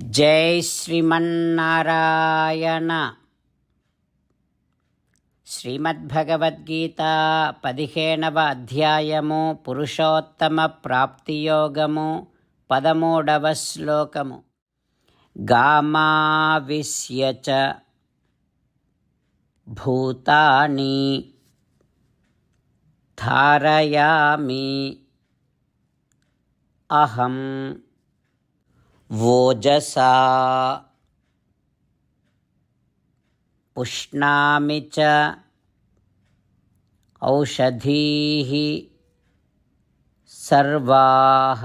జై శ్రీమన్నారాయణ. శ్రీమద్భగవద్గీత పదిహేనవ అధ్యాయము పురుషోత్తమ ప్రాప్తియోగము పదమూడవ శ్లోకము. గామావిశ్య చ భూతాని ధారయామి అహం. वोजसा पुष्णामि च औषधी सर्वाः।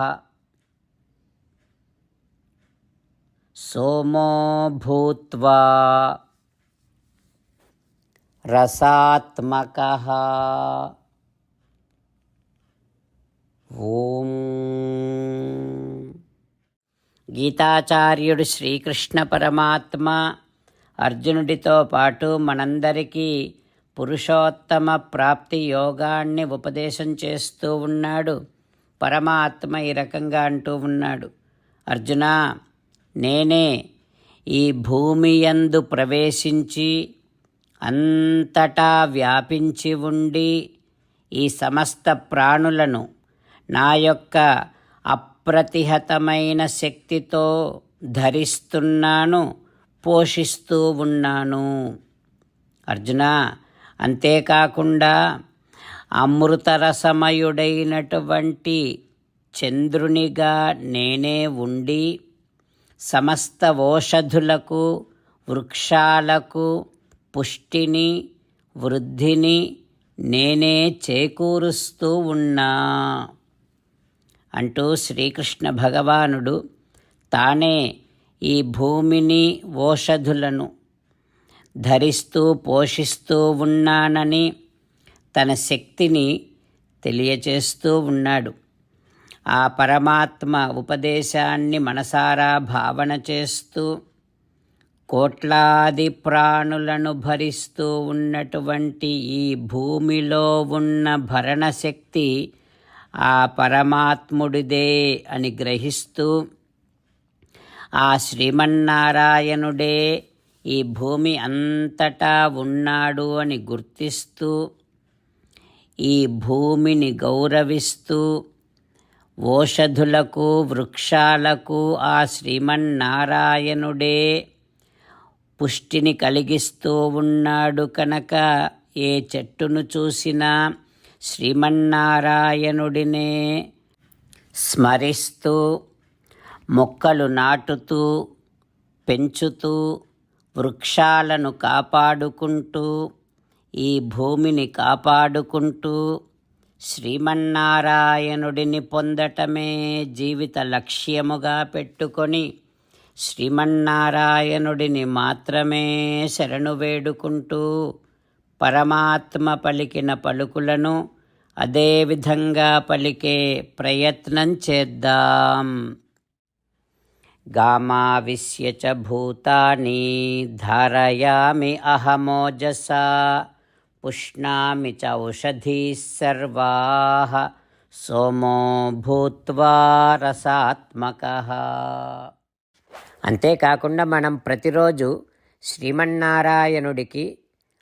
सोमो भूत्वा रसात्मकः। గీతాచార్యుడు శ్రీకృష్ణ పరమాత్మ అర్జునుడితో పాటు మనందరికీ పురుషోత్తమ ప్రాప్తి యోగాన్ని ఉపదేశం చేస్తూ ఉన్నాడు. పరమాత్మ ఈ రకంగా అంటూ ఉన్నాడు. అర్జున నేనే ఈ భూమి యందు ప్రవేశించి అంతటా వ్యాపించి ఉండి ఈ సమస్త ప్రాణులను నా యొక్క అప్రతిహతమైన శక్తితో ధరిస్తున్నాను పోషిస్తూ ఉన్నాను. అర్జున అంతేకాకుండా అమృతరసమయుడైనటువంటి చంద్రునిగా నేనే ఉండి సమస్త ఓషధులకు వృక్షాలకు పుష్టిని వృద్ధిని నేనే చేకూరుస్తూ ఉన్నా. అంటూ శ్రీకృష్ణ భగవానుడు తానే ఈ భూమిని ఓషధులను ధరిస్తూ పోషిస్తూ ఉన్నానని తన శక్తిని తెలియచేస్తూ ఉన్నాడు. ఆ పరమాత్మ ఉపదేశాన్ని మనసారా భావన చేస్తూ కోట్లాది ప్రాణులను భరిస్తూ ఉన్నటువంటి ఈ భూమిలో ఉన్న భరణశక్తి ఆ పరమాత్ముడిదే అని గ్రహిస్తూ ఆ శ్రీమన్నారాయణుడే ఈ భూమి అంతటా ఉన్నాడు అని గుర్తిస్తూ ఈ భూమిని గౌరవిస్తూ ఓషధులకు వృక్షాలకు ఆ శ్రీమన్నారాయణుడే పుష్టిని కలిగిస్తూ ఉన్నాడు కనుక ఏ చెట్టును చూసినా శ్రీమన్నారాయణుడినే స్మరిస్తూ మొక్కలు నాటుతూ పెంచుతూ వృక్షాలను కాపాడుకుంటూ ఈ భూమిని కాపాడుకుంటూ శ్రీమన్నారాయణుడిని పొందటమే జీవిత లక్ష్యముగా పెట్టుకొని శ్రీమన్నారాయణుడిని మాత్రమే శరణు వేడుకుంటూ పరమాత్మ పలికిన పలుకులను అదేవిధంగా పలికే ప్రయత్నం చేద్దాం. గామావిశ్య చ భూతాని ధారయామి అహమోజసా పుష్ణామి చ ఔషధీ సర్వా సోమో భూత్వా రసాత్మక. అంతేకాకుండా మనం ప్రతిరోజు శ్రీమన్నారాయణుడికి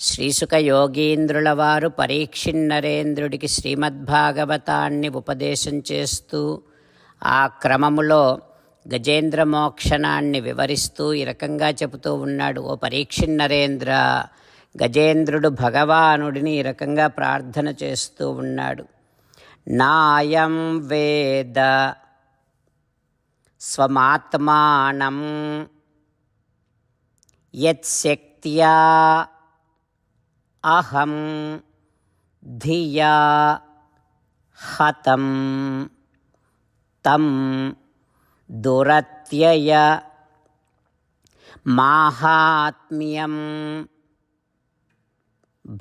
శ్రీసుక యోగీంద్రుల వారు పరీక్షిన్నరేంద్రుడికి శ్రీమద్భాగవతాన్ని ఉపదేశం చేస్తూ ఆ క్రమములో గజేంద్ర మోక్షణాన్ని వివరిస్తూ ఈ రకంగా చెబుతూ ఉన్నాడు. ఓ పరీక్షిన్నరేంద్ర గజేంద్రుడు భగవానుడిని ఈ రకంగా ప్రార్థన చేస్తూ ఉన్నాడు. నాయం వేద స్వమాత్మానం యత్శక్త్యా अहं धिया हतं तं दुरत्यय माहात्म्यं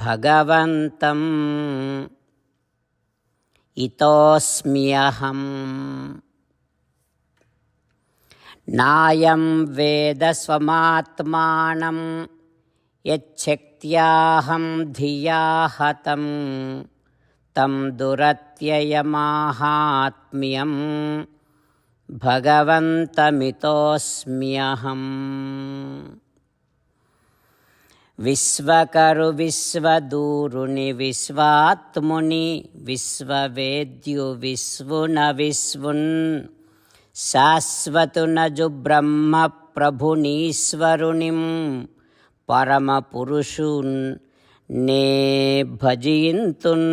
भगवन्तम् इतोऽस्म्यहम् नायं वेदस्वमात्मानम् యచ్చక్త్యాహం ధియా హతం తం దురత్యయమాహాత్మ్యం భగవంతమితోస్మ్యహం. విశ్వకరు విశ్వదూరుని విశ్వాత్ముని విశ్వవేద్యు విశ్వున విశ్వున్ శాశ్వతునజు బ్రహ్మ ప్రభునీశ్వరునిం పరమపురుషున్ నే భజింతున్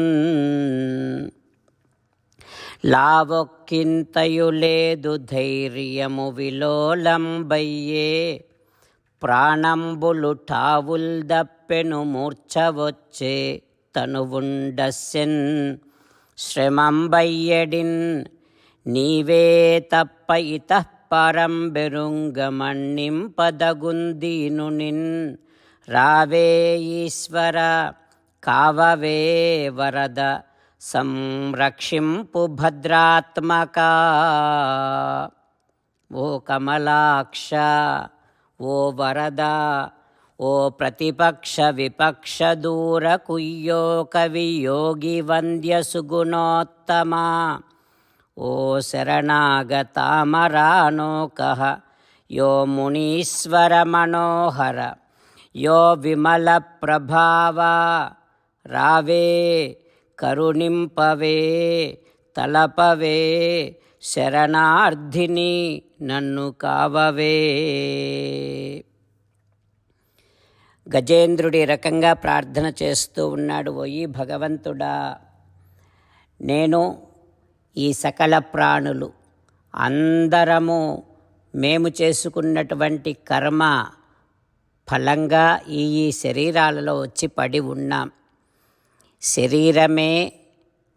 లావొక్కింతయులేదు ధైర్యము విలోలంబయ్యే. ప్రాణంబులు ఠావుల్ దప్పెను మూర్ఛవొచ్చే తనువుండస్యన్ శ్రమంబయ్యడిన్ నీవే తప్ప ఇతః పరం బెరుంగమణింపదగుందీను నిన్ రావే ఈశ్వర కావవే వరద సంరక్షింపు భద్రాత్మక. ఓ కమలాక్ష ఓ వరద ఓ ప్రతిపక్ష విపక్ష దూర కుయ్యో కవి యోగి వంద్య సుగుణోత్తమ. ఓ శరణాగతామరానోక యో మునీశ్వర మనోహర. యో విమల ప్రభావ రావే కరుణింపవే తలపవే శరణార్థిని నన్ను కావవే. గజేంద్రుడి రకంగా ప్రార్థన చేస్తూ ఉన్నాడు ఓయి భగవంతుడా. నేను ఈ సకల ప్రాణులు అందరము మేము చేసుకున్నటువంటి కర్మ ఫలంగా ఈ ఈ శరీరాలలో వచ్చి పడి ఉన్నాం శరీరమే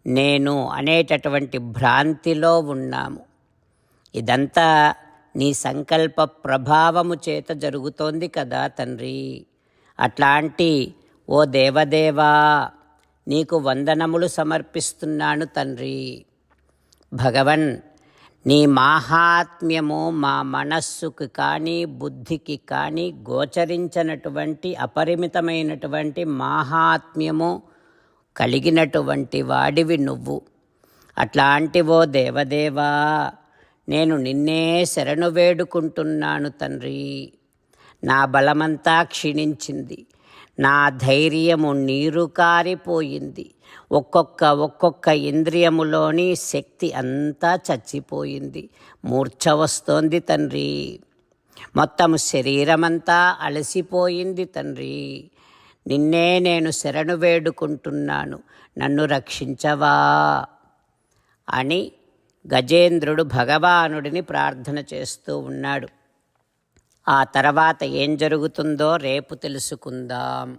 నేను అనేటటువంటి భ్రాంతిలో ఉన్నాము. ఇదంతా నీ సంకల్ప ప్రభావము చేత జరుగుతోంది కదా తండ్రి. అట్లాంటి ఓ దేవదేవా నీకు వందనములు సమర్పిస్తున్నాను తండ్రి. భగవన్ నీ మాహాత్మ్యము మా మనస్సుకు కానీ బుద్ధికి కానీ గోచరించినటువంటి అపరిమితమైనటువంటి మాహాత్మ్యము కలిగినటువంటి వాడివి నువ్వు. అట్లాంటి ఓ దేవదేవా నేను నిన్నే శరణు వేడుకుంటున్నాను తండ్రి. నా బలమంతా క్షీణించింది. నా ధైర్యము నీరు కారిపోయింది. ఒక్కొక్క ఒక్కొక్క ఇంద్రియములోని శక్తి అంతా చచ్చిపోయింది. మూర్ఛ వస్తోంది తండ్రి. మొత్తం శరీరమంతా అలసిపోయింది తండ్రి. నిన్నే నేను శరణు వేడుకుంటున్నాను నన్ను రక్షించవా? అని గజేంద్రుడు భగవానుడిని ప్రార్థన చేస్తూ ఉన్నాడు. ఆ తర్వాత ఏం జరుగుతుందో రేపు తెలుసుకుందాం.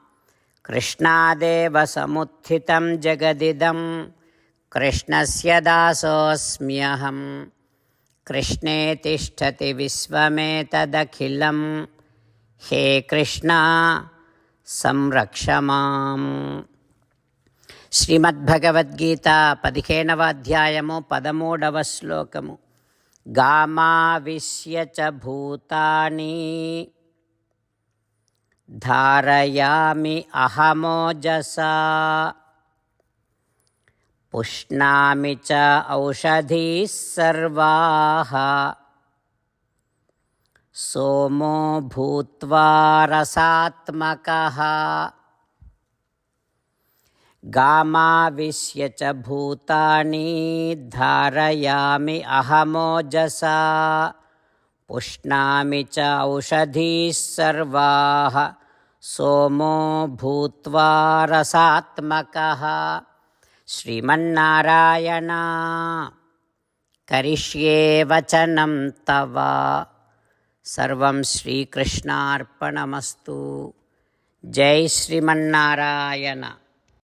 కృష్ణాదేవ సముత్థితం జగదిదం కృష్ణస్య దాసోऽస్మ్యహం కృష్ణే తిష్టతి విశ్వమేతదఖిలం. హే కృష్ణ సంరక్ష మాం. శ్రీమద్భగవద్గీత పదిహేనవ అధ్యాయము పదమూడవ శ్లోకము. గామావిశ్య చ భూతాని. धारयामि अहमोजसा। पुष्णामि च औषधीः सर्वाः। सोमो भूत्वा रसात्मकः। गामाविश्य च भूतानि धारयामि अहमोजसा। पुष्णामि च औषधीः सर्वाः। सोमो भूत्वा रसात्मकः। श्रीमन्नारायण करिष्ये वचनं तव। सर्वं श्रीकृष्णार्पणमस्तु। जय श्रीमन्नारायण।